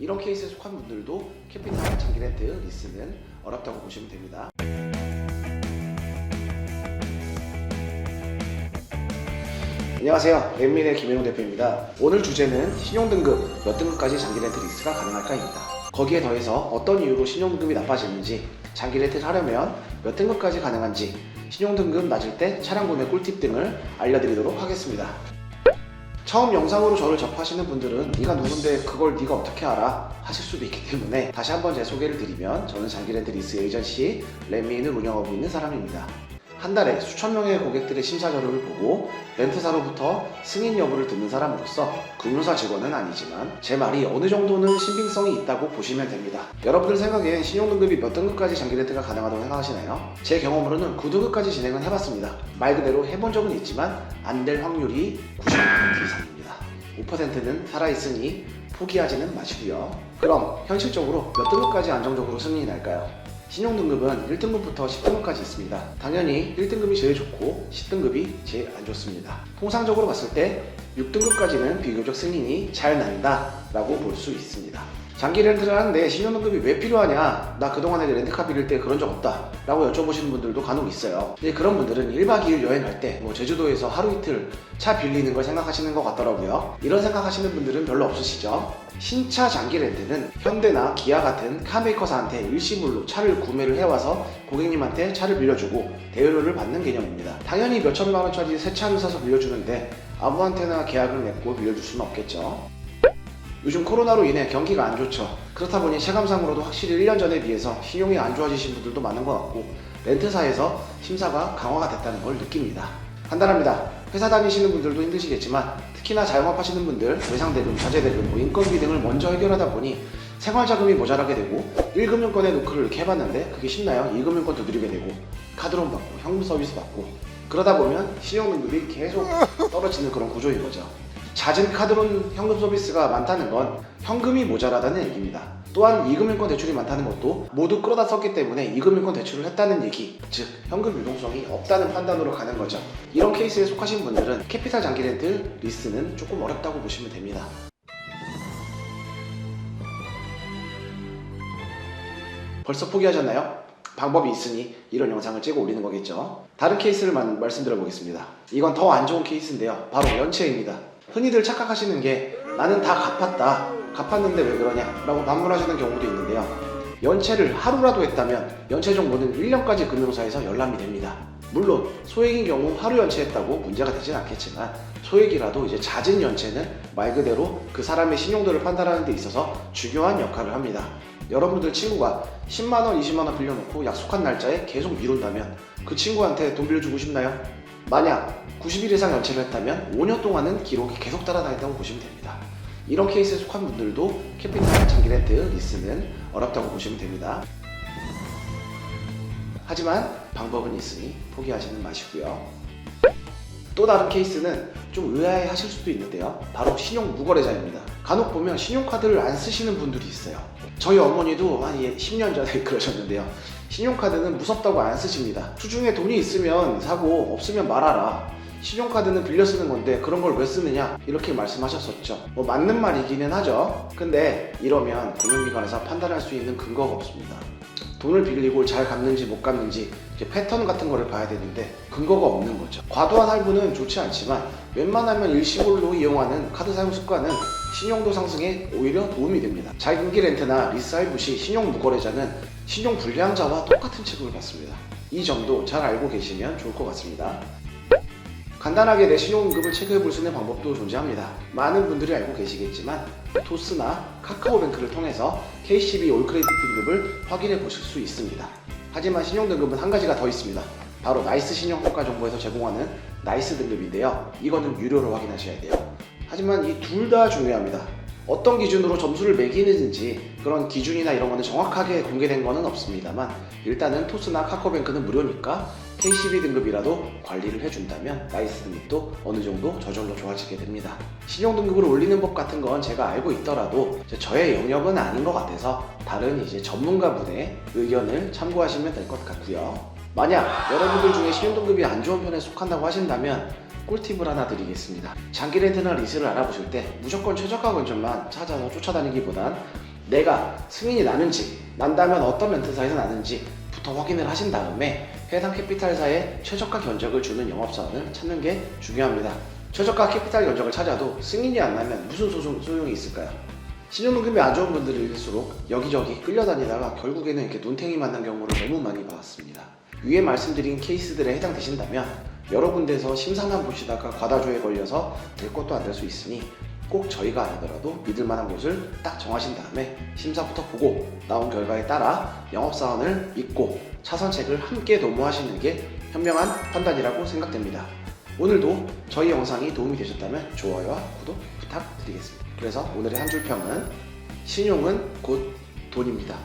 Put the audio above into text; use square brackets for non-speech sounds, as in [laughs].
이런 케이스에 속한 분들도 캐피탈 장기 렌트 리스는 어렵다고 보시면 됩니다. 안녕하세요. 랜민의 김현웅 대표입니다. 오늘 주제는 신용등급 몇 등급까지 장기 렌트 리스가 가능할까입니다. 거기에 더해서 어떤 이유로 신용등급이 나빠지는지, 장기 렌트를 하려면 몇 등급까지 가능한지, 신용등급 낮을 때 차량 구매 꿀팁 등을 알려드리도록 하겠습니다. 처음 영상으로 저를 접하시는 분들은 네가 누군데 그걸 네가 어떻게 알아? 하실 수도 있기 때문에 다시 한번 제 소개를 드리면 저는 장기 렌트 리스 에이전시 랜미인을 운영하고 있는 사람입니다. 한 달에 수천 명의 고객들의 심사 자료를 보고 렌트사로부터 승인 여부를 듣는 사람으로서 금융사 직원은 아니지만 제 말이 어느 정도는 신빙성이 있다고 보시면 됩니다. 여러분들 생각엔 신용등급이 몇 등급까지 장기 렌트가 가능하다고 생각하시나요? 제 경험으로는 9등급까지 진행은 해봤습니다. 말 그대로 해본 적은 있지만 안 될 확률이 95% 이상입니다. 5%는 살아있으니 포기하지는 마시고요. 그럼 현실적으로 몇 등급까지 안정적으로 승인이 날까요? 신용등급은 1등급부터 10등급까지 있습니다. 당연히 1등급이 제일 좋고 10등급이 제일 안 좋습니다. 통상적으로 봤을 때 6등급까지는 비교적 승인이 잘 난다 라고 볼 수 있습니다. 장기 렌트를 하는데 신용등급이 왜 필요하냐? 나 그동안에 렌트카 빌릴 때 그런 적 없다. 라고 여쭤보시는 분들도 간혹 있어요. 그런 분들은 1박 2일 여행할 때 뭐 제주도에서 하루 이틀 차 빌리는 걸 생각하시는 것 같더라고요. 이런 생각하시는 분들은 별로 없으시죠? 신차 장기 렌트는 현대나 기아 같은 카메이커사한테 일시불로 차를 구매를 해와서 고객님한테 차를 빌려주고 대여료를 받는 개념입니다. 당연히 몇천만 원짜리 새 차를 사서 빌려주는데 아무한테나 계약을 맺고 빌려줄 수는 없겠죠. 요즘 코로나로 인해 경기가 안 좋죠. 그렇다 보니 체감상으로도 확실히 1년 전에 비해서 신용이 안 좋아지신 분들도 많은 것 같고 렌트사에서 심사가 강화가 됐다는 걸 느낍니다. 간단합니다. 회사 다니시는 분들도 힘드시겠지만 특히나 자영업 하시는 분들 외상 대금, 자재 대금, 뭐 인건비 등을 먼저 해결하다 보니 생활 자금이 모자라게 되고 1금융권에 노크를 이렇게 해봤는데 그게 쉽나요? 2금융권 두드리게 되고 카드론 받고 현금 서비스 받고 그러다 보면 신용등급이 계속 떨어지는 그런 구조인 거죠. 잦은 카드론 현금 서비스가 많다는 건 현금이 모자라다는 얘기입니다. 또한 이금융권 대출이 많다는 것도 모두 끌어다 썼기 때문에 이금융권 대출을 했다는 얘기, 즉 현금 유동성이 없다는 판단으로 가는 거죠. 이런 케이스에 속하신 분들은 캐피탈 장기 렌트 리스는 조금 어렵다고 보시면 됩니다. 벌써 포기하셨나요? 방법이 있으니 이런 영상을 찍어 올리는 거겠죠. 다른 케이스를 만- 말씀드려 보겠습니다. 이건 더 안 좋은 케이스인데요. 바로 연체입니다. 흔히들 착각하시는 게 나는 다 갚았다. 갚았는데 왜 그러냐? 라고 반문하시는 경우도 있는데요. 연체를 하루라도 했다면 연체 정보는 1년까지 금융사에서 열람이 됩니다. 물론 소액인 경우 하루 연체했다고 문제가 되진 않겠지만 소액이라도 이제 잦은 연체는 말 그대로 그 사람의 신용도를 판단하는 데 있어서 중요한 역할을 합니다. 여러분들 친구가 10만원, 20만원 빌려놓고 약속한 날짜에 계속 미룬다면 그 친구한테 돈 빌려주고 싶나요? 만약 90일 이상 연체를 했다면 5년 동안은 기록이 계속 따라다닌다고 보시면 됩니다. 이런 케이스에 속한 분들도 캐피탈 장기 렌트 리스는 어렵다고 보시면 됩니다. 하지만 방법은 있으니 포기하지는 마시고요. 또 다른 케이스는 좀 의아해 하실 수도 있는데요. 바로 신용 무거래자입니다. 간혹 보면 신용카드를 안 쓰시는 분들이 있어요. 저희 어머니도 한 10년 전에 [laughs] 그러셨는데요. 신용카드는 무섭다고 안 쓰십니다. 수중에 돈이 있으면 사고 없으면 말아라. 신용카드는 빌려 쓰는 건데 그런 걸 왜 쓰느냐 이렇게 말씀하셨었죠. 뭐 맞는 말이기는 하죠. 근데 이러면 금융기관에서 판단할 수 있는 근거가 없습니다. 돈을 빌리고 잘 갚는지 못 갚는지 패턴 같은 거를 봐야 되는데 근거가 없는 거죠. 과도한 할부는 좋지 않지만 웬만하면 일시불로 이용하는 카드 사용 습관은 신용도 상승에 오히려 도움이 됩니다. 자기기 렌트나 할부 시 신용 무거래자는 신용 불량자와 똑같은 취급을 받습니다. 이 점도 잘 알고 계시면 좋을 것 같습니다. 간단하게 내 신용등급을 체크해 볼 수 있는 방법도 존재합니다. 많은 분들이 알고 계시겠지만 토스나 카카오뱅크를 통해서 KCB 올크레딧 등급을 확인해 보실 수 있습니다. 하지만 신용등급은 한 가지가 더 있습니다. 바로 나이스 신용평가 정보에서 제공하는 나이스 등급인데요. 이거는 유료로 확인하셔야 돼요. 하지만 이 둘 다 중요합니다. 어떤 기준으로 점수를 매기는지 그런 기준이나 이런 거는 정확하게 공개된 거는 없습니다만 일단은 토스나 카카오뱅크는 무료니까 KCB 등급이라도 관리를 해준다면 나이스 등급도 어느 정도 저절로 좋아지게 됩니다. 신용 등급을 올리는 법 같은 건 제가 알고 있더라도 저의 영역은 아닌 것 같아서 다른 이제 전문가분의 의견을 참고하시면 될 것 같고요. 만약 여러분들 중에 신용 등급이 안 좋은 편에 속한다고 하신다면 꿀팁을 하나 드리겠습니다. 장기 렌트나 리스를 알아보실 때 무조건 최저가 건전만 찾아서 쫓아다니기보단 내가 승인이 나는지 난다면 어떤 렌트사에서 나는지부터 확인을 하신 다음에 해당 캐피탈사에 최저가 견적을 주는 영업사원을 찾는 게 중요합니다. 최저가 캐피탈 견적을 찾아도 승인이 안 나면 무슨 소송, 소용이 있을까요? 신용등급이 안 좋은 분들일수록 여기저기 끌려다니다가 결국에는 이렇게 눈탱이 만난 경우를 너무 많이 봐왔습니다. 위에 말씀드린 케이스들에 해당되신다면 여러 군데서 심사만 보시다가 과다조에 걸려서 될 것도 안 될 수 있으니 꼭 저희가 아니더라도 믿을 만한 곳을 딱 정하신 다음에 심사부터 보고 나온 결과에 따라 영업사원을 믿고 차선책을 함께 도모하시는 게 현명한 판단이라고 생각됩니다. 오늘도 저희 영상이 도움이 되셨다면 좋아요와 구독 부탁드리겠습니다. 그래서 오늘의 한 줄 평은 신용은 곧 돈입니다.